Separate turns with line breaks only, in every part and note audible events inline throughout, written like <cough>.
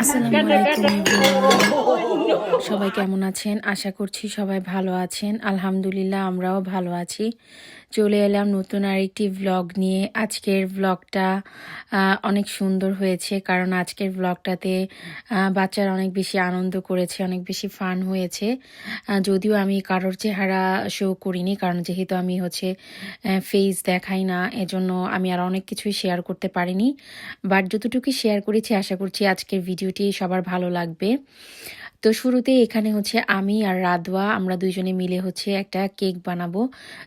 Asa naman? সবাই কেমন আছেন? আশা করছি সবাই ভালো আছেন। আলহামদুলিল্লাহ, আমরাও ভালো আছি। চলে এলাম নতুন আরেকটি ভ্লগ নিয়ে। আজকের ভ্লগটা অনেক সুন্দর হয়েছে কারণ আজকের ভ্লগটাতে বাচ্চারা অনেক বেশি আনন্দ করেছে, অনেক বেশি ফান হয়েছে। যদিও আমি কারোর চেহারা শো করিনি কারণ যেহেতু আমি হচ্ছে ফেস দেখাই না, এজন্য আমি আর অনেক কিছুই শেয়ার করতে পারিনি। বাট যতটুকু শেয়ার করেছি, আশা করছি আজকের ভিডিওটি সবার ভালো লাগবে। তো শুরুতে এখানে হচ্ছে আমি আর রাধওয়া আমরা দুইজনে মিলে হচ্ছে একটা কেক বানাবো।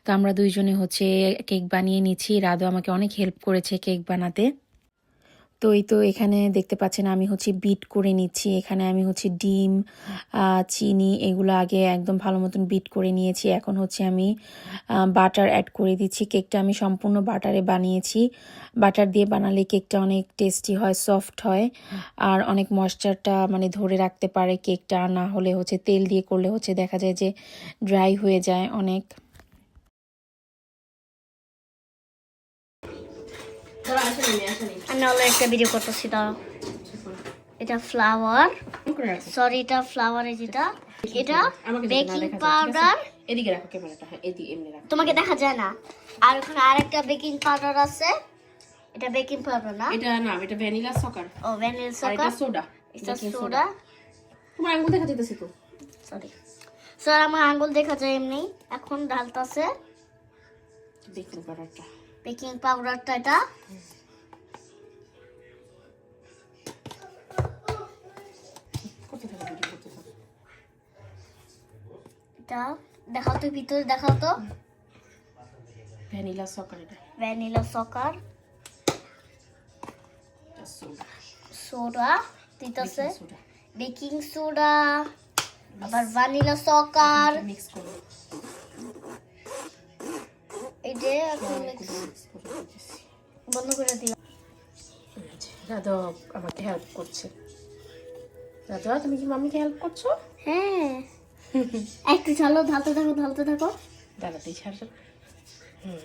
তো আমরা দুইজনে হচ্ছে কেক বানিয়ে নিচ্ছি। রাধওয়া আমাকে অনেক হেল্প করেছে কেক বানাতে। তো এই তো এখানে দেখতে পাচ্ছেন আমি হচ্ছে বিট করে নিচ্ছি। এখানে আমি হচ্ছে ডিম চিনি এগুলো আগে একদম ভালো মতন বিট করে নিয়েছি। এখন হচ্ছে আমি বাটার অ্যাড করে দিচ্ছি। কেকটা আমি সম্পূর্ণ বাটারে বানিয়েছি। বাটার দিয়ে বানালে কেকটা অনেক টেস্টি হয় সফট হয়। আর অনেক ময়েশ্চারটা মানে ধরে রাখতে পারে কেকটা। না হলে হচ্ছে তেল দিয়ে করলে হচ্ছে দেখা যায় যে ড্রাই হয়ে যায় অনেক।
আমি হলো একটা ভিডিও করতেছি দাঁড়াও। এটা ফ্লাওয়ার সরি এটা ফ্লাওয়ার যেটা। এটা বেকিং পাউডার
এদিকে রাখো ক্যামেরাটা হ্যাঁ এদিকে এমনি রাখো
তোমাকে দেখা যায় না। আর ওখানে আরেকটা বেকিং পাউডার আছে। এটা বেকিং পাউডার না?
এটা না এটা ভ্যানিলা সকার
ও ভ্যানিল
আর এটা সোডা
এটা সোডা
তোমার আঙ্গুল দেখা তো?
সরি স্যার আমার আঙ্গুল দেখা যায় এমনি। এখন ঢালতাছে।
বেকিং পাউডারটা
বেকিং পাউডারটা এটা। এটা। দেখাও তো ভিতরে দেখাও তো।
ভ্যানিলা সকার এটা।
Vanilla
sugar. সোডা
সোডা দিতেছে। বেকিং সোডা আবার ভ্যানিলা সকার।
মিক্স করো।
এখন বন্ধ করে দিও।
দাদা আমাকে হেল্প করছে। দাদা তুমি কি মামিকে হেল্প করছ?
হ্যাঁ। একটু চলো ঢালতে থাকো ঢালতে থাকো।
দাদা তুই হুম।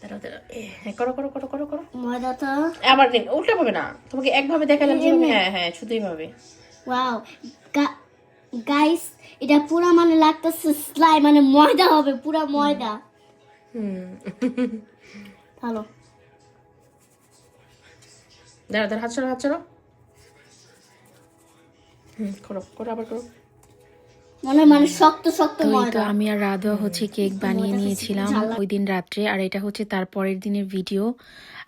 দাঁড়াও দাঁড়াও। হ্যাঁ করো করো করো করো করো।
ময়দাটা।
আবার নেই উল্টা ভাবে না। তোমাকে একভাবে দেখালাম হ্যাঁ হ্যাঁ শুধুই ভাবে
ওয়াও। গাইস এটা পুরা মানে লাগতেছে স্লাই মানে ময়দা হবে পুরা ময়দা।
হুম।
ভালো।
দাঁড়া দাঁড়া হাত ছাড়ো হাত ছাড়ো। হুম করো করো আবার করো।
মনে মানে শক্ত শক্ত
তো আমি আর রাধা হচ্ছে কেক বানিয়ে নিয়েছিলাম ওই দিন রাত্রে। আর এটা হচ্ছে তার পরের দিনের ভিডিও।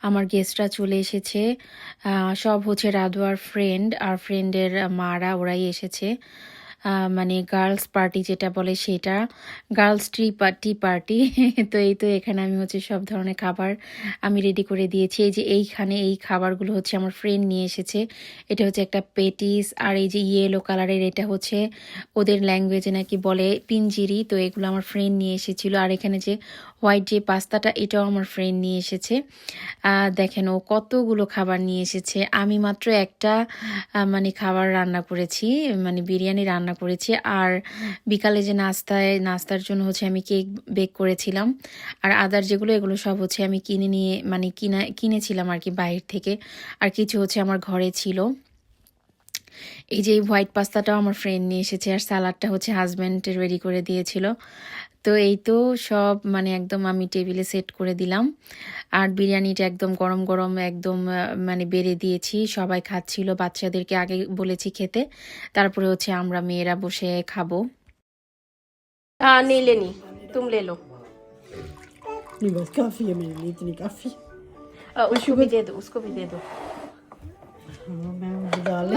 আমার গেস্টরা চলে এসেছে। আহ, সব হচ্ছে রাধোয়ার ফ্রেন্ড আর ফ্রেন্ডের মারা ওরাই এসেছে। মানে গার্লস পার্টি যেটা বলে সেটা গার্লস ট্রি পার্টি পার্টি তো এই তো এখানে আমি হচ্ছে সব ধরনের খাবার আমি রেডি করে দিয়েছি। এই যে এইখানে এই খাবারগুলো হচ্ছে আমার ফ্রেন্ড নিয়ে এসেছে। এটা হচ্ছে একটা পেটিস, আর এই যে ইয়েলো কালারের এটা হচ্ছে ওদের ল্যাঙ্গুয়েজে নাকি বলে পিঞ্জিরি। তো এগুলো আমার ফ্রেন্ড নিয়ে এসেছিল। আর এখানে যে হোয়াইট যে পাস্তাটা এটাও আমার ফ্রেন্ড নিয়ে এসেছে। দেখেন ও কতগুলো খাবার নিয়ে এসেছে। আমি মাত্র একটা মানে খাবার রান্না করেছি মানে বিরিয়ানি রান্না করেছি। আর বিকালে যে নাস্তায়, নাস্তার জন্য হচ্ছে আমি কেক বেক করেছিলাম। আর আদার যেগুলো, এগুলো সব হচ্ছে আমি কিনে নিয়ে মানে কিনা, কিনেছিলাম আর কি বাইরে থেকে। আর কিছু হচ্ছে আমার ঘরে ছিল। এই যে হোয়াইট পাস্তাটাও আমার ফ্রেন্ড নিয়ে এসেছে। আর স্যালাডটা হচ্ছে হাজব্যান্ড রেডি করে দিয়েছিল। তো এই তো সব মানে একদম আমি টেবিলে সেট করে দিলাম আর বিরিয়ানিটা একদম গরম গরম একদম আহ, মানে বেড়ে দিয়েছি সবাই খাচ্ছিল বাচ্চাদেরকে আগে বলেছি খেতে তারপরে হচ্ছে আমরা মেয়েরা বসে খাবো
हाँ नहीं लेनी तुम ले लो
नहीं बस काफी है मेरे लिए इतनी काफी
अ, उसको भी दे दो उसको भी दे दो
हाँ मैं मुझे डाल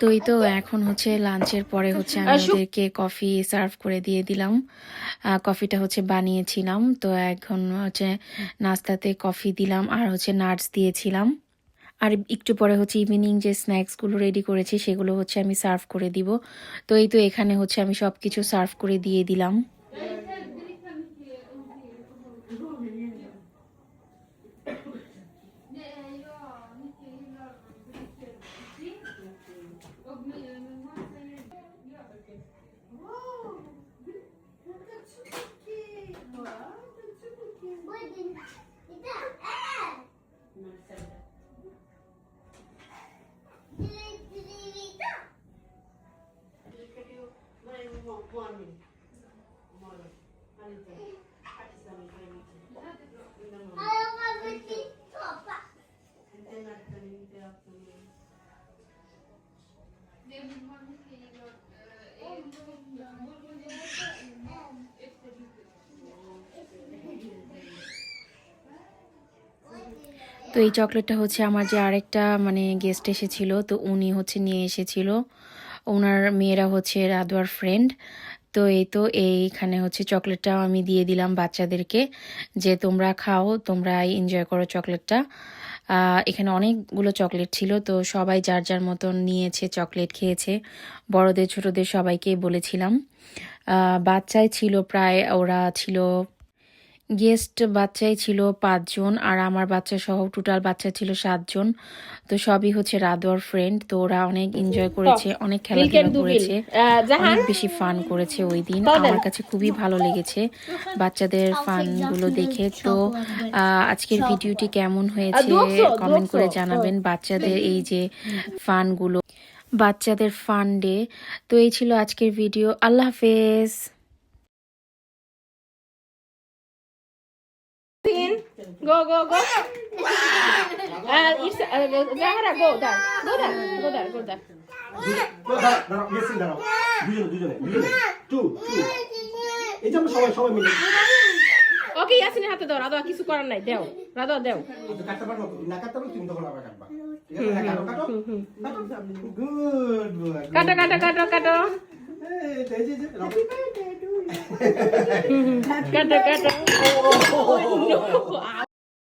তো এই তো এখন হচ্ছে লাঞ্চের পরে হচ্ছে আমি ওদেরকে কফি সার্ভ করে দিয়ে দিলাম। কফিটা হচ্ছে বানিয়েছিলাম তো এখন হচ্ছে নাস্তাতে কফি দিলাম আর হচ্ছে নাটস দিয়েছিলাম। আর একটু পরে হচ্ছে ইভিনিং যে স্ন্যাক্সগুলো রেডি করেছি সেগুলো হচ্ছে আমি সার্ভ করে দিব। তো এই তো এখানে হচ্ছে আমি সব কিছু সার্ভ করে দিয়ে দিলাম। এই চকলেটটা হচ্ছে আমার যে আরেকটা মানে গেস্ট এসেছিল। তো উনি হচ্ছে নিয়ে এসেছিল। ওনার মেয়েরা হচ্ছে রাদোয়ার ফ্রেন্ড তো এই তো এইখানে হচ্ছে চকলেটটাও আমি দিয়ে দিলাম বাচ্চাদেরকে যে তোমরা খাও তোমরা এনজয় করো চকলেটটা। এখানে অনেকগুলো চকলেট ছিল। তো সবাই যার যার মতন নিয়েছে চকলেট খেয়েছে। বড়দের ছোটদের সবাইকে বলেছিলাম। আহ, বাচ্চাই ছিল প্রায় ওরা ছিল গেস্ট বাচ্চাই ছিল পাঁচজন আর আমার বাচ্চা সহ টোটাল বাচ্চা ছিল সাতজন। তো সবই হচ্ছে রাদোয়ার ফ্রেন্ড তো ওরা অনেক এনজয় করেছে অনেক খেলাধুলা করেছে। অনেক বেশি ফান করেছে ওই দিন। আমার কাছে খুবই ভালো লেগেছে বাচ্চাদের ফানগুলো দেখে। তো আজকের ভিডিওটি কেমন হয়েছে? কমেন্ট করে জানাবেন বাচ্চাদের এই যে ফানগুলো বাচ্চাদের ফান ডে তো এই ছিল আজকের ভিডিও আল্লাহ হাফেজ।
Go, go, go. <laughs> Uh, it's, uh, Zahara, go there. Go there. Go there. Go there.
দাঁড়াও, গেছি, দাঁড়াও। দুজনে, দুজনে, দুজনে। Two, two. এই যে আমরা সবাই সবাই মিলে
ওকে ইয়াসিনের হাতে দাও রাধা কিছু করার নাই দেও রাধা দেও
কাটতে পারব না কাটতে পারব তুমি তখন আবার কাটবা কাটো
কাটো কাটো <laughs>